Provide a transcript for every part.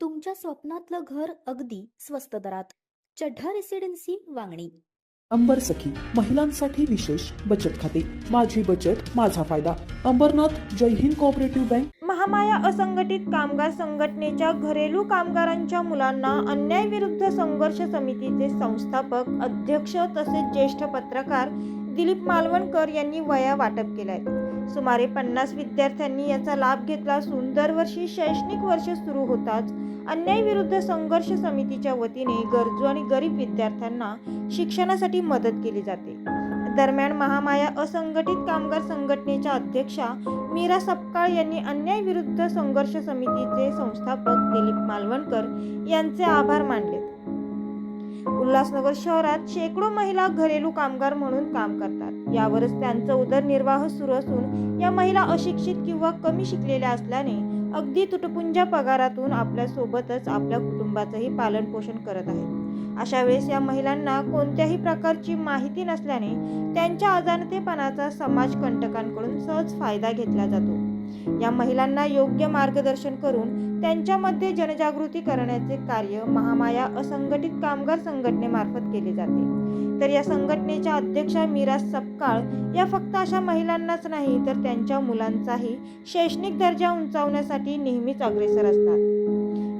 तुमच्या स्वप्नातलं घर अगदी स्वस्त दरात. चढ्ढा रेसिडेन्सी वांगणी. अंबर सखी महिलांसाठी विशेष बचत खाते. माझी बचत माझा फायदा. अंबरनाथ जय हिंद कोऑपरेटिव्ह बँक महामाया असंघटित कामगार संघटनेच्या घरेलू कामगारांच्या मुलांना अन्यायविरुद्ध संघर्ष समितीचे संस्थापक अध्यक्ष तसेच ज्येष्ठ पत्रकार दिलीप मालवणकर यांनी वया वाटप केलाय. सुमारे पन्नास विद्यार्थ्यांनी याचा लाभ घेतला असून दरवर्षी शैक्षणिक वर्ष सुरू होताच अन्यायविरुद्ध संघर्ष समितीच्या वतीने गरजू आणि गरीब विद्यार्थ्यांना शिक्षणासाठी मदत केली जाते. दरम्यान महामाया असंघटित कामगार संघटनेच्या अध्यक्षा मीरा सपकाळ यांनी अन्यायविरुद्ध संघर्ष समितीचे संस्थापक दिलीप मालवणकर यांचे आभार मानले. उल्हासनगर शहरात शेकडो महिला घरेलू कामगार म्हणून काम करतात. यावरच त्यांचा उदरनिर्वाह सुरू असून या महिला अशिक्षित किंवा कमी शिकलेल्या असल्याने अगदी तुटपुंजा पगारातून आपल्या सोबतच आपल्या कुटुंबाचंही पालन पोषण करत आहेत. अशा वेळेस या महिलांना कोणत्याही प्रकारची माहिती नसल्याने त्यांच्या अजाणतेपणाचा समाज कंटकांकडून सहज फायदा घेतला जातो. या महिलांना योग्य मार्गदर्शन करून त्यांच्यामध्ये जनजागृती करण्याचे कार्य महामाया असंघटित कामगार संघटनेमार्फत केले जाते. तर या संघटनेच्या अध्यक्षा मीरा सपकाळ या फक्त अशा महिलांनाच नाही तर त्यांच्या मुलांचाही शैक्षणिक दर्जा उंचावण्यासाठी नेहमीच अग्रेसर असतात.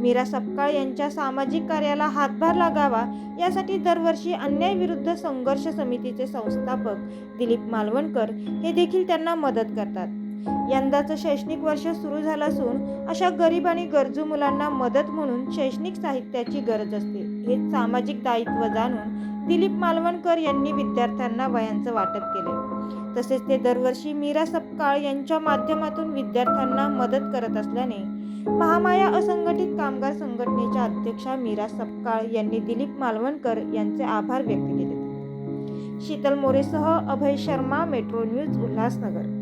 मीरा सपकाळ यांच्या सामाजिक कार्याला हातभार लागावा यासाठी दरवर्षी अन्यायविरुद्ध संघर्ष समितीचे संस्थापक दिलीप मालवणकर हे देखील त्यांना मदत करतात. यंदाचं शैक्षणिक वर्ष सुरू झालं असून अशा गरीब आणि गरजू मुलांना मदत म्हणून शैक्षणिक साहित्याची गरज असते. हे सामाजिक दायित्व जाणून दिलीप मालवणकर यांनी विद्यार्थ्यांना वयांचं वाटप केले. तसेच ते दरवर्षी मीरा सपकाळ यांच्या माध्यमातून विद्यार्थ्यांना मदत करत असल्याने महामाया असंघटित कामगार संघटनेच्या अध्यक्षा मीरा सपकाळ यांनी दिलीप मालवणकर यांचे आभार व्यक्त केले. शीतल मोरेसह अभय शर्मा मेट्रो न्यूज उल्हासनगर.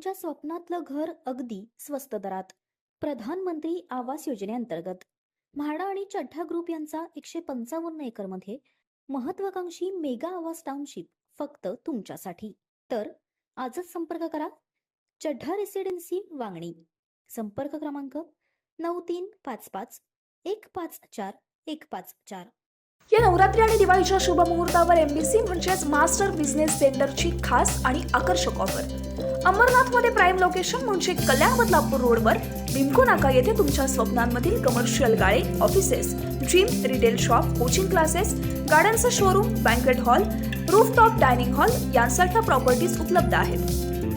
तुमच्या स्वप्नातलं घर अगदी स्वस्त दरात. प्रधानमंत्री आवास योजनेअंतर्गत. म्हाडा आणि चड्ढा ग्रुप यांचा एकशे पंचावन्न एकरमध्ये महत्वाकांक्षी मेगा आवास टाउनशिप फक्त तुमच्यासाठी. तर आजच संपर्क करा. चड्ढा रेसिडेन्सी वांगणी. संपर्क क्रमांक नऊ तीन पाच पाच एक पाच चार एक पाच चार. या नवरात्री आणि दिवाळीच्या शुभ मुहूर्तावर एमबीसी म्हणजेच मास्टर बिझनेस सेंटरची खास आणि आकर्षक ऑफर. अमरनाथमध्ये प्राईम लोकेशन म्हणजे कल्याण बदलापूर रोडवर बिमको नाका येथे तुमच्या स्वप्नांमधील कमर्शियल गाळे offices gym retail shop coaching classes गाड्यांचं showroom banquet hall rooftop dining hall यांसारख्या प्रॉपर्टीज उपलब्ध आहेत.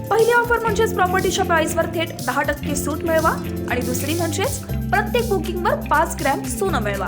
पहिली ऑफर म्हणजेच प्रॉपर्टीच्या प्राइसवर थेट दहा टक्के सूट मिळवा आणि दुसरी म्हणजेच प्रत्येक बुकिंगवर पाच ग्रॅम सोनं मिळवा.